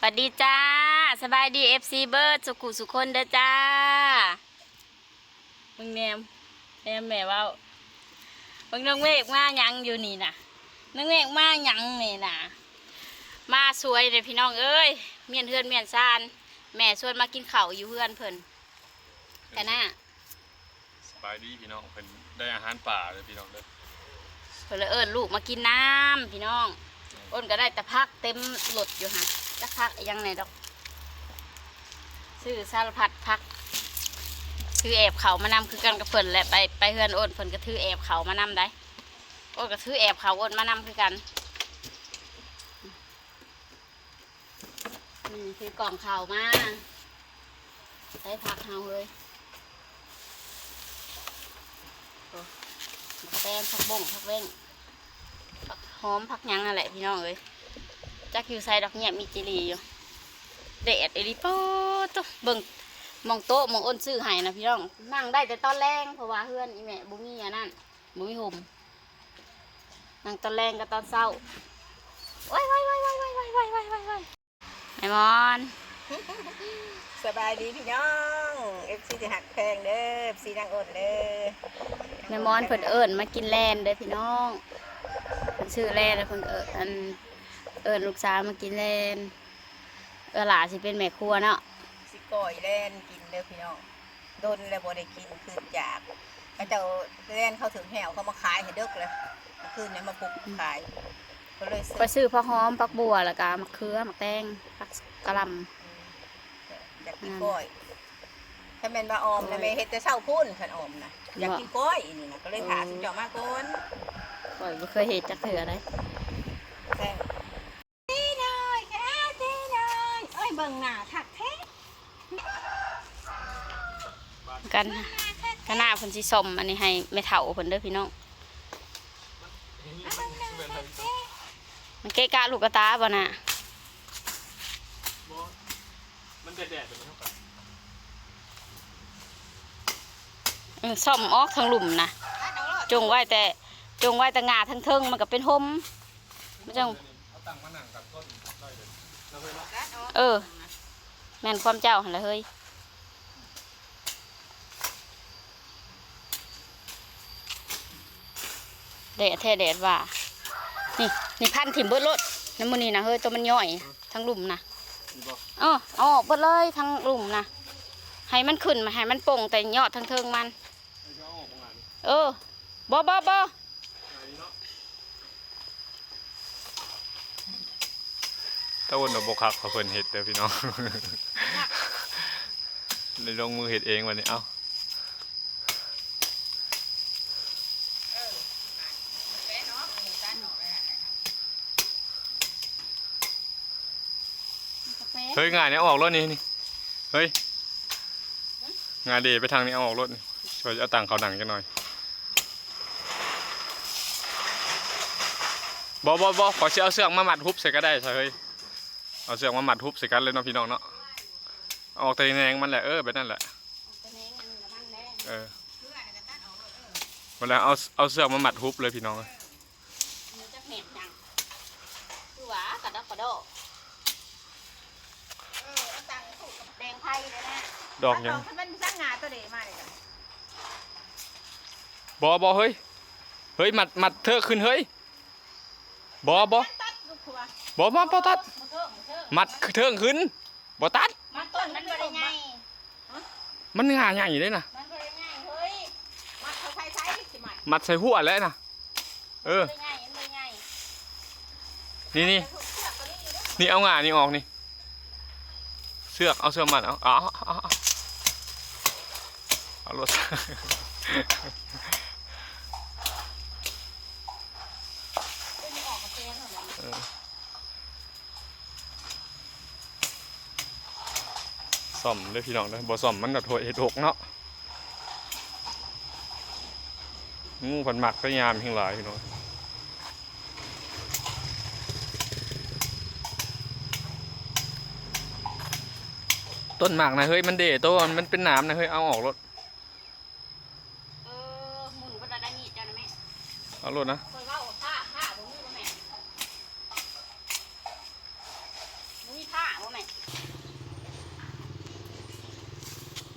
สวัสดีจ้า สบายดีเอฟซีเบิร์ดสุขุสุคนเด้อจ้า มึงแนมแนมแม่เว่ามึงน้องเมฆมาหยังอยู่นี่น่ะน้องเมฆมาหยังนี่น่ะมาสวยเลยพี่น้องเอ้ยเมียนเฮือนเมียนซาน แม่ชวนมากินข้าวอยู่เฮือนเพิ่นแต่น่าสบายดีพี่น้องเพิ่นได้อาหารป่าเลยพี่น้องเด้อเพิ่นเลยเอิ้นลูกมากินน้ำพี่น้องอ้นก็ได้แต่พักเต็มหลดอยู่ฮะ จักพักยังไงดอกซื้อสารพัดพัก ถือแอบเขามานำคือกันกับเพิ่นแหละไปไปเฮือนโอนเพิ่นก็ถือแอบเขามานำได้โอนก็ถือแอบเขาโอนมานำคือกันนี่คือกล่องข่าวมาได้พักเฮาเลยโอ้งผักบ่งผักเว้งผักหอมผักยังนั่นแหละพี่น้องเอ้ย จักอยู่ใส่ดอกเงียบมีจิรีอยู่เด็ดเอริโป้ตัวเบิ่งมองโต๊ะมองอ้นซื้อให้นะพี่น้องนั่งได้แต่ตอนแรงเพราะว่าเพื่อนอีแม่บุมีอันนั้นบุมีห่มนั่งตอนแรงกับตอนเศร้าว้ายว้ายว้ายว้ายว้ายว้ายว้ายว้ายว้ายว้ายไอ้มอนสบายดีพี่น้องเอฟซีจะหักแพงเด้อเอฟซีนางอดเด้อแม่มอนเพิ่นเอิญมากินแลนเด้อพี่น้องเพิ่นชื่อแลนแล้วเพิ่นเอิญอัน เอิญลูกสาวมากินแลนเออหลาสิเป็นแม่ครัวเนาะสิก่อยแล่นกินเด้อพี่น้องโดนแล้วบ่ได้กินคืนจากเขาเจ้าแล่นเข้าถึงแหวเขามาขายให้เด็กเลยคืนนี้มาปลุกขายก็เลยซื้อไปซื้อผักหอมผักบัวแล้วก็มะเขือมะแตงผักกะหล่อยากกินก้อยถ้าเป็นบาออมนะแม่เฮ็ดแต่เช้าพุ่นขันออมนะอยากกินก้อยนี่นะก็เลยถามสิเจาะมาก่อนำข่อยบ่เคยเห็นจักเถื่อเลย แซ่ตีหน่อยค่ะตีหน่อยเอ้ยเบิ่งหน้าคักแท้กันกันหน้าเพิ่นสิสมอันนี้ให้แม่เฒ่าเพิ่นเด้อพี่น้องมันเกะกะลูกกระตาบ่น่ะมันแดดๆเป็นเท่ากันเออซ่อมออกทางหลุมนะจงไว้แต่จงไว้แต่งาทั้งเทิงมันก็เป็นห่มมันจังเอาตังค์มานั่งกับต้นได้เลยแล้วเพิ่นว่าเออ แม่นความเจ้าหั่นละเฮ้ยแดดแท้แดดว่า นี่นี่พันถิ่มเบิดรถน้ำมันนี่นะเฮ้ยตัวมันย่อย ทั้งหลุมนะเออเอาออกเบิดเลยทั้งหลุมนะให้มันขึ้นมาให้มันป่งแต่ยอดทั้งเทิงมัน เออาออกมานี่เอบ่บ่บ่อันนี้เนาะ ตะวันดอกบกคักเขาเพิ่นเฮ็ดเด้อพี่น้องเลยลงมือเฮ็ดเองวันนี้เอ้าเฮ้ยงานนี้เอาออกรถนี่นี่เฮ้ยงานเดไปทางนี้เอาออกรถนี่ช่วยเอาตังเขาดังจังหน่อยบอบอบอขอเชืเอเสือมามัดฮุบใส่ก็ได้ใช่เฮ้ย เอาเสือกมามัดฮุบใส่กันเลยเนาะพี่น้องเนาะเอาออกแต่แนงมันแหละเออแบบนั่นแหละเออเวลาเอาเอาเสือกมามัดฮุบเลยพี่น้องมันจะเห็ดจังคือหว่ากระดอกกระโดดเออเอาตังค์ถูกกับแดงไพ่เลยนะดอกยังถ้ามันสร้างงานตัวเดมาเลยจ้ะบอบอเฮ้ย เฮ้ยมัดมัดเธอขึ้นเฮ้ยบอบอตัดลูกครัว บอบอบอตัดมันเถอะมันเถอะมัดเทิงขึ้นบอตัด มันต้นมันบริไงมันงาใหญ่เลยนะมันบริไงเฮ้ย มัดเขาใช้ใช้สิใหม่มัดใส่หัวแล้วนะเออบริไงมันบริไงนี่นี่ถูกเชือกตัวนี้อยู่ด้วยนี่เอางานี่ออกนี่ เสือกเอาเสือกมัดเอาเอาเอาเอาเอารถ เป็นออกมาเจนเหรอ เออ ซ่อมเลยพี่น้องเลยบ่ซ่อมมันก็โถเฮ็ดหกเนาะงูผันหมักก็ยามทั้งหลายพี่น้องต้นหมากนะเฮ้ยมันเดต้นมันเป็นหน้ำนะเฮ้ยเอาออกรถเออหมุนก็ได้ได้มีดจ้านะแม่เอารถนะคอยว่าผ้าผ้าบ่มีบ่แม่บ่มีผ้าบ่แม่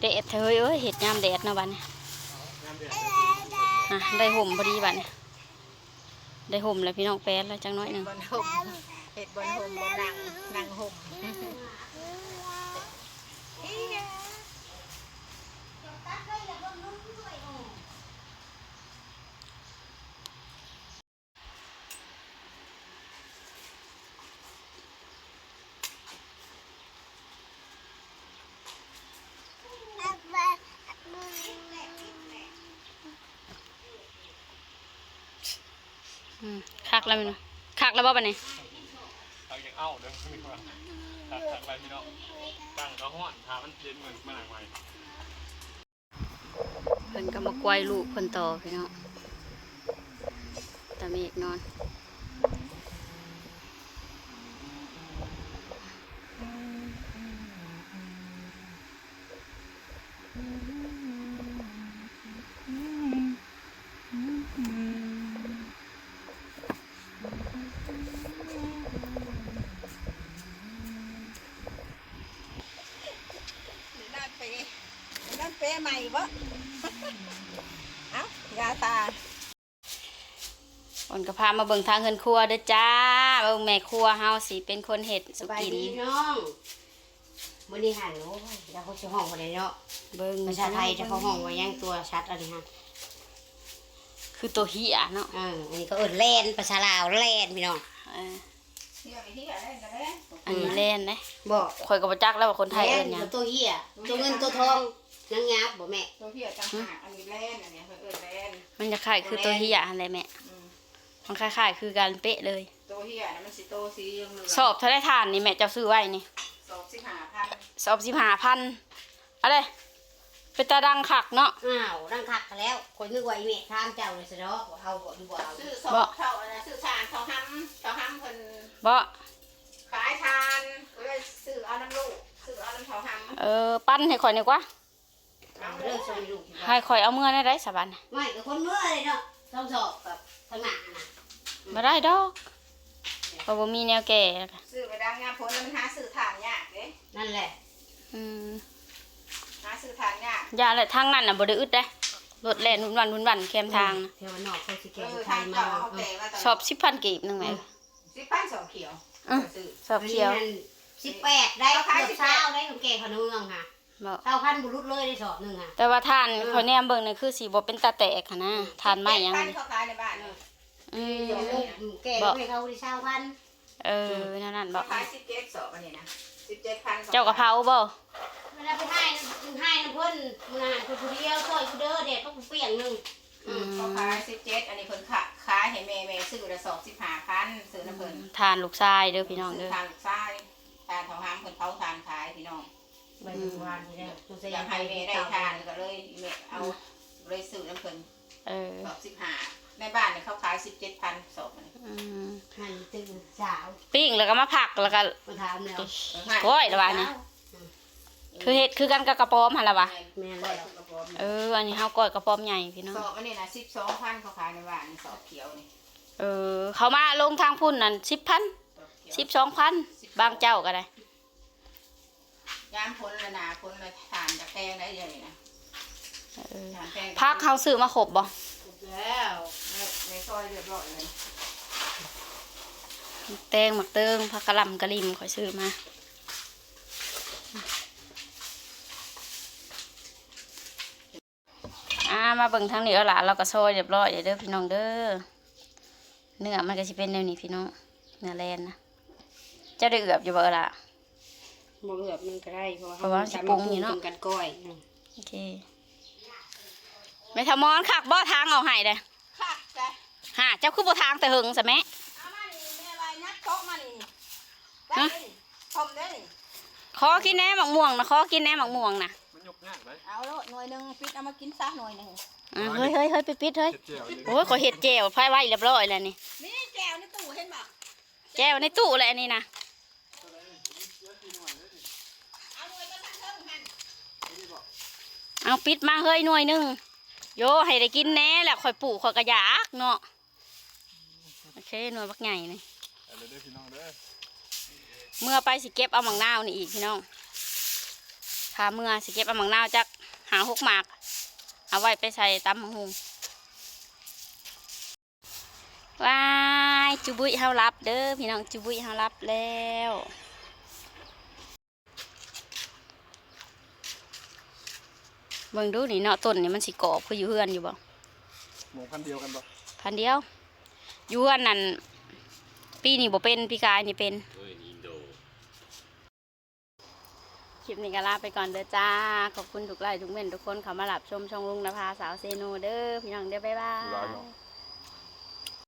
แดดเธอเอ้ยเห็ดยามแดดเนาะบัดนี้อะได้ห่มพอดีบัดนี้ได้ห่มแล้วพี่น้องแป๊ดแล้วจังน้อยหนึ่งบนห่มเห็ดบนห่มบนนั่งนั่งห่ม คักแล้วมันคักแล้วบ่ปะเนี่ยเอาอย่างเอ้าเด้อพี่ว่าตักคักไปพี่น้องตั้งเขาห้อนทามันเย็นเหมือนมาหนังใหม่เพิ่นก็มากวยลูกเพิ่นต่อพี่น้องตาเมฆนอน ด้านเปด้าน เปใหม่บ่เอ้ายาตาเพิ่นก็พามาเบิ่งทางเฮือนครัวเด้อจ้าเบิ่งแม่ครัวเฮาสิเป็นคนเฮ็ดสสุบายกิน ดีพี่น้องมื้อนี้หันโอ้ยเราเขาจะห้องวันนี้เนาะเบิ่งภาษาไทยจะเขาห้องไว้ยังตัวชัดอะไรฮะคือตัวเหียเนาะเอออันนี้ก็เอิ้นแลนภาษาลาวแลนพี่น้องเออเที่ยวไปเที่ยวได้กันเลยอันนี้แล่นเด้บอกข่อยก็บ่จักแล้วว่าคนไทยเอิ้นหยังแล่ตัวเหี้ยตัวเงินตัวทอง นางยับบ่แม่ตัวเที่ยวต่างหากอันนี้แล่นอันนี้เพิ่นเอิ้นแล่นมันจะคล้ายคือตัวเหียหั่นแหละแม่อืมมันคล้ายๆคือกันเป๊ะเลยตัวเที่ยวน่ะมันสิโตสีเหลืองสอบเท่าได้ทานนี่แม่เจ้าซื้อไว้นี่สอบสิบห้าพันสอบสิบห้าพันอะไรเป็นตาดังคักเนาะอ้าวรังคักกันแล้วคนนึกว่าอีเมฆถามเจ้าเลยสิเนาะว่าเอาบ่หรือบ่เอาซื้อสอบเท่าอันนะซื้อทานเขาห้ำเขาห้ำเพิ่นบ่ขายทานก็เลยซื้อเอาน้ำลูกซื้อเอาน้ำเขาห้ำเออปั้นให้ข่อยหน่อยกว่า เอาเลเรื่ยองชมลูกให้ข่อยเอาเมื่อได้ได้สบันไม่กับคนเมื่อเลยเนาะต้องสอบกับทางหน้าน่ะมาได้ดอกเพราะว่ามีแนวแก่ซื้อไปดังงานผลแล้วมันหาซื้อทานยากเด้นั่นแหละอืมหาซื้อทานยากยาและทางนั้นน่ะบ่ได้อึดได้รถแล่นหุ่นวันหุ่นวันแคมทางน่ะเทวนอกเขาสิเอแก่อไททายนมาเก่าเอาแต่ว่าสอบสิบพันกีบหนึงแหม สิบพันสองเขียวอะซื้อ สอบเขียวสิบแปดได้เขาเกืขายอบ18เช้าได้ของแก่ขนมเมืองค่ะ บ่เช้าพันบุรุษเลยได้สอบหนึ่งค่ะแต่ว่าทานข่อยแนมเบิ่งนี่คือสิบ่เป็นตาแตกหันนะทานไม้หยังพันนี่เขาขายในบ้านเนี่ยอืมเดี๋ยวลูกแก่ไม่เขาได้เช้าพันเออนั่นนั่นบ่เขาขายสิบเจ็ดสอบอันนี้นะสิบเจ็ดพันเจ้ากะเพราบ่เวลาไปให้ให้น้ำพ่นมันอาหารคนผู้เดียวซอยผู้เด้อเด็ดก็เปลี่ยนหนึ่งอืมเขาขายสิบเจ็ดอันนี้เพิ่นขายขายให้แม่แม่ซื้อละสองสิบห้าพันซื้อน้ำเพิ่นทานลูกชายเด้อพี่น้องซื้เด้อทานลูกชายทานเท่าห้ามเพิ่นเผาทานขายพี่น้อง ใบบุญวานที่ได้ตัวเสีอยากให้แม่ได้ทานก็เลยแม่เอาเลยซื้อน้ำเพิ่นเออสอบสิบห้าในบ้านเนี่ยเขาขายสิบเจ็ดพันสอบอันนี้อืมให้ตื่นสาวปิ้งแล้วก็มาผักแล้วก็มาถามแล้วโอ้ยระบาดนี่คือเฮ็ดคือกันกับกระป๋อมหั่นล่ะวะแม่แม่แล้วเอออันนี้เฮาก้อยกระป๋อมใหญ่พี่น้องสอบอันนี้นะสิบสองพันเขาขายในบ้านนี่สอบเขียวนี่เออ เขามาลงทางพุ่นนั่น10,000สอบเขียว12,000บางเจ้าก็ได้ ยามพ้นละนาพ้นละทานจะแพงได้เดียวนี่นะเออทานแพงพักเฮาซื้อมาครบบ่แล้วในซอยเรียบร้อยเลยแตงหมักเติงผักกะหล่ำกะหลิ่มข่อยซื้อมาอ่ามาเบิ่งทางนี้เอาล่ะเราก็ซอยเรียบร้อยเด้อพี่น้องเด้อเนื้อมันก็สิเป็นแนวนี้พี่น้องเนื้อแลนนะเจ้าได้เอือบอยู่บ่ล่ะ บ่เหลือบมันก็ได้เพราะเพราะว่าสิปรุงอยู่เนาะ กันก้อยโอเคไม่ทำมอนคักบ่ทางเอาให้เด้อค่ะจ้ะฮะเจ้าคือบ่ทางแต่หึงซะแม่เอามานี่แม่ใบนัดโต๊ะมานี่ได้นี่ชมได้นี่ขอกินแหน่หมักม่วงนะขอกินแหน่หมักม่วงนะมันยกง่ายเลยเอาโลดหน่วยหนึ่งปิดเอามากินซะหน่วยหนึ่งอ่าเฮ้ยเฮ้ยเฮ้ยไปปิดเฮ้ยเจียวเลยโอ้ยขอเห็ดแจ่วพายไว้เรียบร้อยแล้วนี่นี่แก้วในตู้เห็นบ่แจ่วในตู้เลยอันนี้นะ เอาหน่วยก็ตั้งเทิงหัน เอาปิดมาเฮ้ยหน่วยหนึงโยให้ได้กินแน่แหละข่อยปลูกข่อยกระยากเนาะโอเคหน่วยบักใหญ่นี่เลยเมื่อไปสิเก็บเอาหมังนาวนี่อีกพี่น้องถ้าเมื่อสิเก็บเอาหมังนาวจักหาหกหมาก เอาไว้ไปใส่ตำมะฮุงว้ายจุบุยเฮารับเด้อพี่น้องจุบุยเฮารับแล้ว เบิ่งดูนี่เนาะต้นนี่มันสิกรอบคืออยู่เฮือนอยู่บ่หมูพันเดียวกันบ่พันเดียวอยู่เฮือนนั่นปีนี้บ่เป็นปีกายนี่เป็นคลิปนี้ก็ลาไปก่อนเด้อจ้า ขอบคุณทุกไลค์ทุกเม่นทุกคนเขามาหลับชมช่องลุงนภาสาวเซโนเด้อพี่น้องเด้อบ๊ายบาบ๊ายบายเนาะย